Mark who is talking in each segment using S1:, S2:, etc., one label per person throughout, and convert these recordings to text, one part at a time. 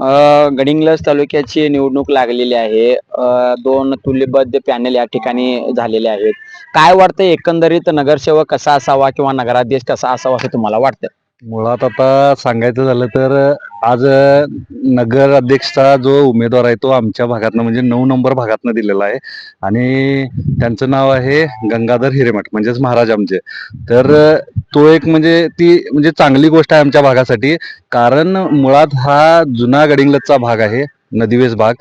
S1: अ, गडिंग्लज तालुक्याची निवडणूक लागलेली आहे. दोन तुल्यबद्ध पॅनल या ठिकाणी झालेले आहेत. काय वाटतं एकंदरीत नगरसेवक कसा असावा किंवा नगराध्यक्ष कसा असावा असं तुम्हाला वाटतं
S2: मुळात आता सांगायचं झालं तर आज नगर अध्यक्षचा जो उमेदवार आहे तो आमच्या भागातनं म्हणजे नऊ नंबर भागातनं दिलेला आहे. आणि त्यांचं नाव आहे गंगाधर हिरेमठ म्हणजेच महाराज आमचे. तर तो एक म्हणजे ती म्हणजे चांगली गोष्ट आहे आमच्या भागासाठी. कारण मुळात हा जुना गडिंगलचा भाग आहे नदीवेस भाग.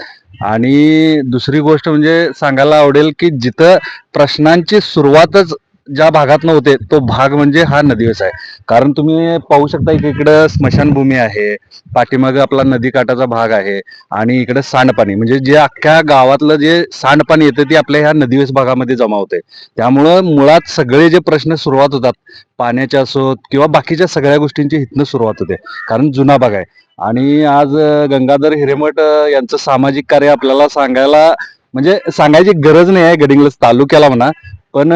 S2: आणि दुसरी गोष्ट म्हणजे सांगायला आवडेल की जिथं प्रश्नांची सुरुवातच ज्या भागातनं होते तो भाग म्हणजे हा नदीवस आहे. कारण तुम्ही पाहू शकता की इकडं स्मशानभूमी आहे पाठीमाग आपला नदीकाठाचा भाग आहे आणि इकडे सांडपाणी. म्हणजे जे अख्ख्या गावातलं जे सांडपाणी येतं ते आपल्या ह्या नदीवस भागामध्ये जमा होते. त्यामुळं मुळात सगळे जे प्रश्न सुरुवात होतात पाण्याचे असोत किंवा बाकीच्या सगळ्या गोष्टींची इथनं सुरुवात होते. कारण जुना भाग आहे. आणि आज गंगाधर हिरेमठ यांचं सामाजिक कार्य आपल्याला सांगायला म्हणजे सांगायची गरज नाही आहे गडिंग्लज तालुक्याला म्हणा पण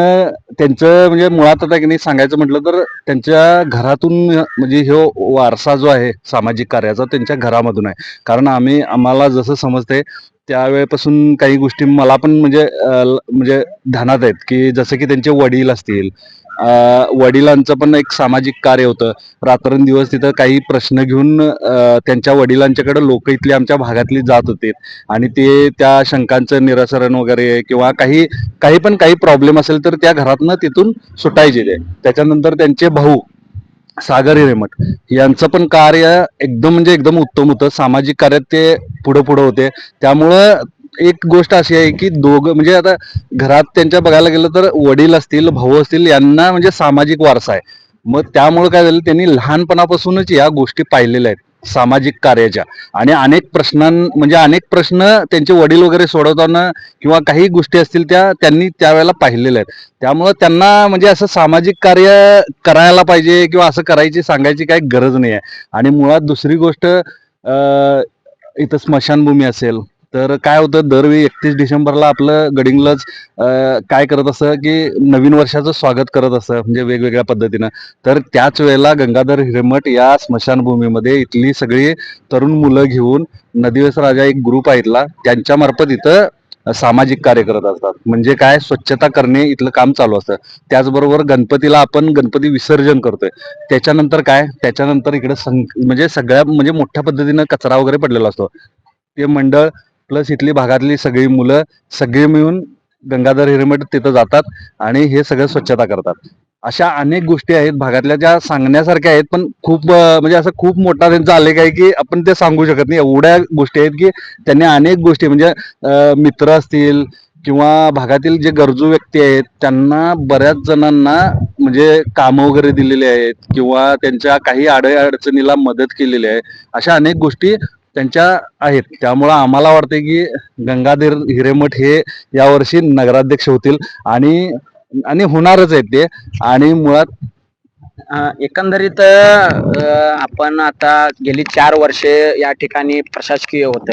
S2: त्यांचं म्हणजे मुळात आता की नाही सांगायचं म्हटलं तर त्यांच्या घरातून म्हणजे ह्यो वारसा जो आहे सामाजिक कार्याचा त्यांच्या घरामधून आहे. कारण आम्ही आम्हाला जसं समजते त्यावेळेपासून काही गोष्टी मला पण म्हणजे ल- म्हणजे ध्यानात आहेत की जसं की त्यांचे वडील असतील वडिलांचं पण एक सामाजिक कार्य होतं. रात्रंदिवस तिथं काही प्रश्न घेऊन त्यांच्या वडिलांच्याकडे लोक इथली आमच्या भागातली जात होते आणि ते त्या शंकांचं निरासरण वगैरे किंवा काही काही पण काही प्रॉब्लेम असेल तर त्या घरातनं तिथून सुटायचे ते. त्याच्यानंतर त्यांचे भाऊ सागर हिरेमठ यांचं पण कार्य एकदम म्हणजे एकदम उत्तम होतं. सामाजिक कार्यात ते पुढं पुढं होते. त्यामुळं एक गोष्ट अशी आहे की दोघं म्हणजे आता घरात त्यांच्या बघायला गेलं तर वडील असतील भाऊ असतील यांना म्हणजे सामाजिक वारसा आहे. मग त्यामुळे काय झालं त्यांनी लहानपणापासूनच या गोष्टी पाहिलेल्या आहेत. सामाजिक कार्याच्या. आणि अनेक प्रश्नां म्हणजे अनेक प्रश्न त्यांचे वडील वगैरे सोडवताना किंवा काही गोष्टी असतील त्या त्यांनी त्यावेळेला पाहिलेल्या आहेत. त्यामुळं त्यांना म्हणजे असं सामाजिक कार्य करायला पाहिजे किंवा असं करायची सांगायची काही गरज नाही आहे. आणि मुळात दुसरी गोष्ट इथं स्मशानभूमी असेल तर काय होतं दरवेळी एकतीस डिसेंबरला आपलं गडिंगलाच काय करत असं की नवीन वर्षाचं स्वागत करत असं म्हणजे वेगवेगळ्या पद्धतीनं. तर त्याच वेळेला गंगाधर हिरेमठ या स्मशानभूमीमध्ये इथली सगळी तरुण मुलं घेऊन नदीवेस राजा एक ग्रुप आहे इथला इथं सामाजिक कार्य करत असतात. म्हणजे काय स्वच्छता करणे इथलं काम चालू असतं. त्याचबरोबर गणपतीला आपण गणपती विसर्जन करतोय. त्याच्यानंतर काय त्याच्यानंतर इकडे म्हणजे सगळ्या म्हणजे मोठ्या पद्धतीनं कचरा वगैरे पडलेला असतो. ते मंडळ प्लस इथली भागातली सगळी मुलं सगळी मिळून गंगाधर हिरमेट तिथं जातात आणि हे सगळं स्वच्छता करतात. अशा अनेक गोष्टी आहेत भागातल्या ज्या सांगण्यासारख्या आहेत पण खूप म्हणजे असं खूप मोठा त्यांचा आलेख आहे की आपण ते सांगू शकत नाही. एवढ्या गोष्टी आहेत की त्यांनी अनेक गोष्टी म्हणजे मित्र असतील किंवा भागातील जे गरजू व्यक्ती आहेत त्यांना बऱ्याच जणांना म्हणजे कामं वगैरे दिलेली आहेत किंवा त्यांच्या काही अडे अडचणीला मदत केलेली आहे. अशा अनेक गोष्टी त्यांच्या आहेत. त्यामुळं आम्हाला वाटते की गंगाधर हिरेमठ हे यावर्षी नगराध्यक्ष होतील आणि आणि होणारच आहेत ते. आणि मुळात
S1: एकंदरीत अ, आपण आता गेली चार वर्षे या ठिकाणी प्रशासकीय होत.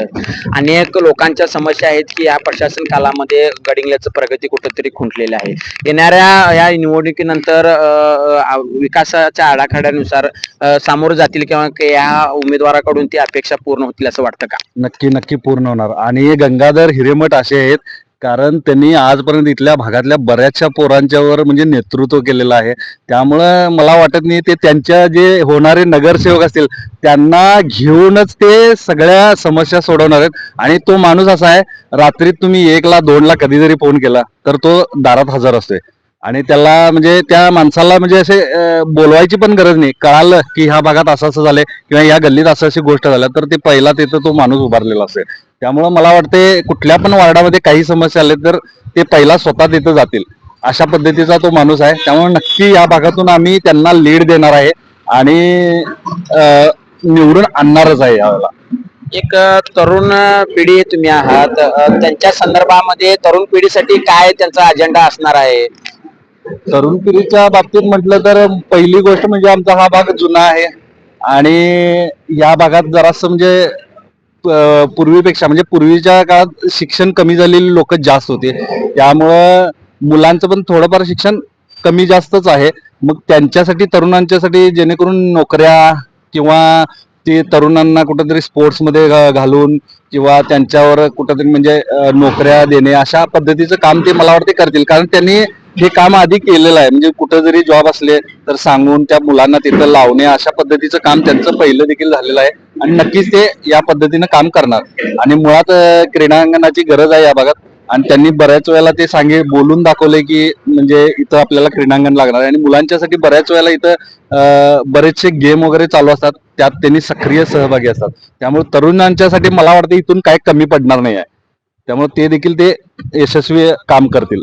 S1: अनेक लोकांच्या समस्या आहेत की या प्रशासन कालामध्ये गडिंगल्याचं प्रगती कुठंतरी खुंटलेली आहे. येणाऱ्या या निवडणुकीनंतर अ, अ, विकासाच्या आराखड्यानुसार अ, सामोरं जातील किंवा या उमेदवाराकडून ती अपेक्षा पूर्ण होतील असं वाटतं का?
S2: नक्की नक्की पूर्ण होणार. आणि गंगाधर हिरेमठ असे आहेत कारण त्यांनी आजपर्यंत इथल्या भागातल्या बऱ्याचशा पोरांच्यावर म्हणजे नेतृत्व केलेलं आहे. त्यामुळं मला वाटत नाही ते त्यांच्या जे होणारे नगरसेवक असतील त्यांना घेऊनच ते सगळ्या समस्या सोडवणार आहेत. आणि तो माणूस असा आहे रात्रीत तुम्ही एकला दोनला कधी जरी फोन केला तर तो दारात हजर असतोय. आणि त्याला म्हणजे त्या माणसाला म्हणजे असे बोलवायची पण गरज नाही. कळालं की ह्या भागात असं असं झालंय किंवा या गल्लीत असं अशी गोष्ट झाल्या तर ते पहिला तिथं तो माणूस उभारलेला असेल. त्यामुळं मला वाटते कुठल्या पण वार्डामध्ये काही समस्या आल्या तर ते पहिला स्वतः तिथं जातील. अशा पद्धतीचा तो माणूस आहे. त्यामुळे नक्की या भागातून आम्ही त्यांना लीड देणार आहे आणि निवडून आणणारच आहे यावेळेला.
S1: एक तरुण पिढी तुम्ही आहात. त्यांच्या संदर्भामध्ये तरुण पिढीसाठी काय त्यांचा अजेंडा असणार आहे?
S2: तरुण पिढीच्या बाबतीत म्हटलं तर पहिली गोष्ट म्हणजे आमचा हा भाग जुना आहे. आणि या भागात जरासं म्हणजे पूर्वीपेक्षा म्हणजे पूर्वीच्या काळात शिक्षण कमी झालेली लोक जास्त होते. त्यामुळं मुलांचं पण थोडंफार शिक्षण कमी जास्तच आहे. मग त्यांच्यासाठी तरुणांच्यासाठी जेणेकरून नोकऱ्या किंवा ते तरुणांना कुठंतरी स्पोर्ट्समध्ये घालून किंवा त्यांच्यावर कुठंतरी म्हणजे नोकऱ्या देणे अशा पद्धतीचं काम ते मला वाटते करतील. कारण त्यांनी हे काम आधी केलेलं आहे. म्हणजे कुठं जरी जॉब असले तर सांगून त्या मुलांना तिथं लावणे अशा पद्धतीचं काम त्यांचं पहिलं देखील झालेलं आहे. आणि नक्कीच ते या पद्धतीनं काम करणार. आणि मुळात क्रीडांगणाची गरज आहे या भागात. आणि त्यांनी बऱ्याच वेळेला ते सांगे बोलून दाखवले की म्हणजे इथं आपल्याला क्रीडांगण लागणार आहे. आणि मुलांच्यासाठी बऱ्याच वेळेला इथं बरेचसे गेम वगैरे चालू असतात. त्यात त्यांनी सक्रिय सहभागी असतात. त्यामुळे तरुणांच्यासाठी मला वाटतं इथून काय कमी पडणार नाही आहे. त्यामुळे ते देखील ते यशस्वी काम करतील.